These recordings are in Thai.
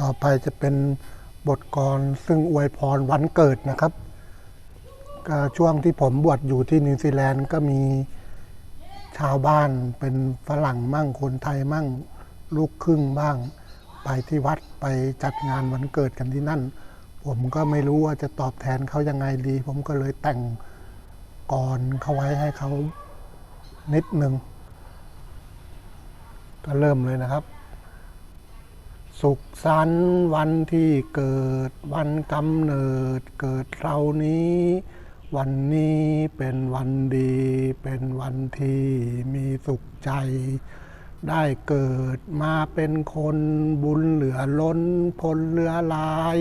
ต่อไปจะเป็นบทกรซึ่งอวยพรวันเกิดนะครับช่วงที่ผมบวชอยู่ที่นิวซีแลนด์ก็มีชาวบ้านเป็นฝรั่งมั่งคนไทยมั่งลูกครึ่งบ้าง ไปที่วัดไปจัดงานวันเกิดกันที่นั่น ผมก็ไม่รู้ว่าจะตอบแทนเขายังไงดี ผมก็เลยแต่งกรเขาไว้ให้เขานิดหนึ่งก็เริ่มเลยนะครับ สุขสันต์วันที่เกิดวันกำเนิดเกิดเรานี้ วันนี้เป็นวันดี เป็นวันที่มีสุขใจ ได้เกิดมาเป็นคนบุญเหลือล้นพลเหลือหลาย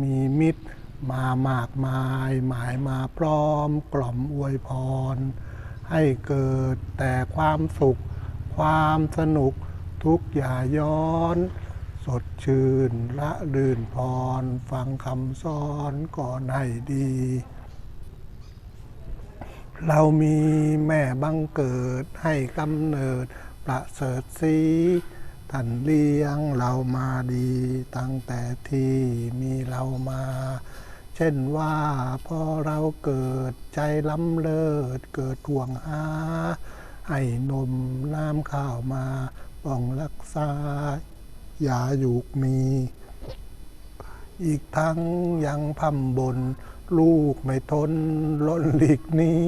มีมิตรมามากมาย หมายมาพร้อมกล่อมอวยพร ให้เกิดแต่ความสุข ความสนุกทุกอย่าย้อน สดชื่นละลื่นพร ฟังคำสอนก่อนให้ดี เรามีแม่บังเกิดให้กำเนิดประเสริฐสีท่านเลี้ยงเรามาดี ตั้งแต่ที่มีเรามา เช่นว่าพอเราเกิดใจล้ำเลิศเกิดห่วงหาให้นมน้ำข้าวมาป้องรักษา ยาหยุกมี อีกทั้งยังพำบน ลูกไม่ทนล้นหลีกนี้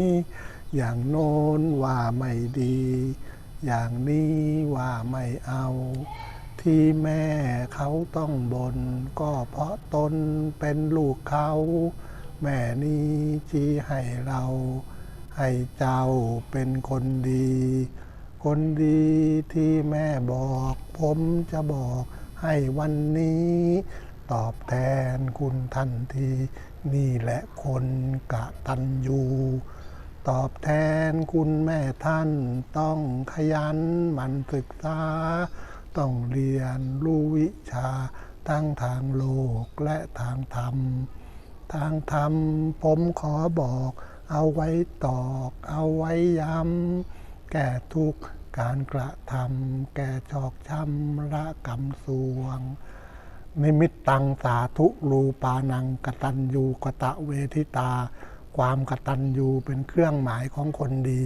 อย่างโน้นว่าไม่ดี อย่างนี้ว่าไม่เอา ที่แม่เขาต้องบน ก็เพราะตนเป็นลูกเขา แม่นี้ชี้ให้เรา ให้เจ้าเป็นคนดี คนดีที่แม่บอก ผมจะบอกให้วันนี้ ตอบแทนคุณทันที นี่แหละคนกะตันยูตอบแทนคุณแม่ท่านต้องขยันหมันศึกษา ต้องเรียนรู้วิชา ทั้งทางโลกและทางธรรม ทางธรรมผมขอบอก เอาไว้ตอก เอาไว้ย้ำ แก่ทุก การกระทำแก่ชอกช้ำระกรรมสวง นิมิตตังสาธุรูปานังกตัญญูกตะเวทิตา ความกตัญญูเป็นเครื่องหมายของคนดี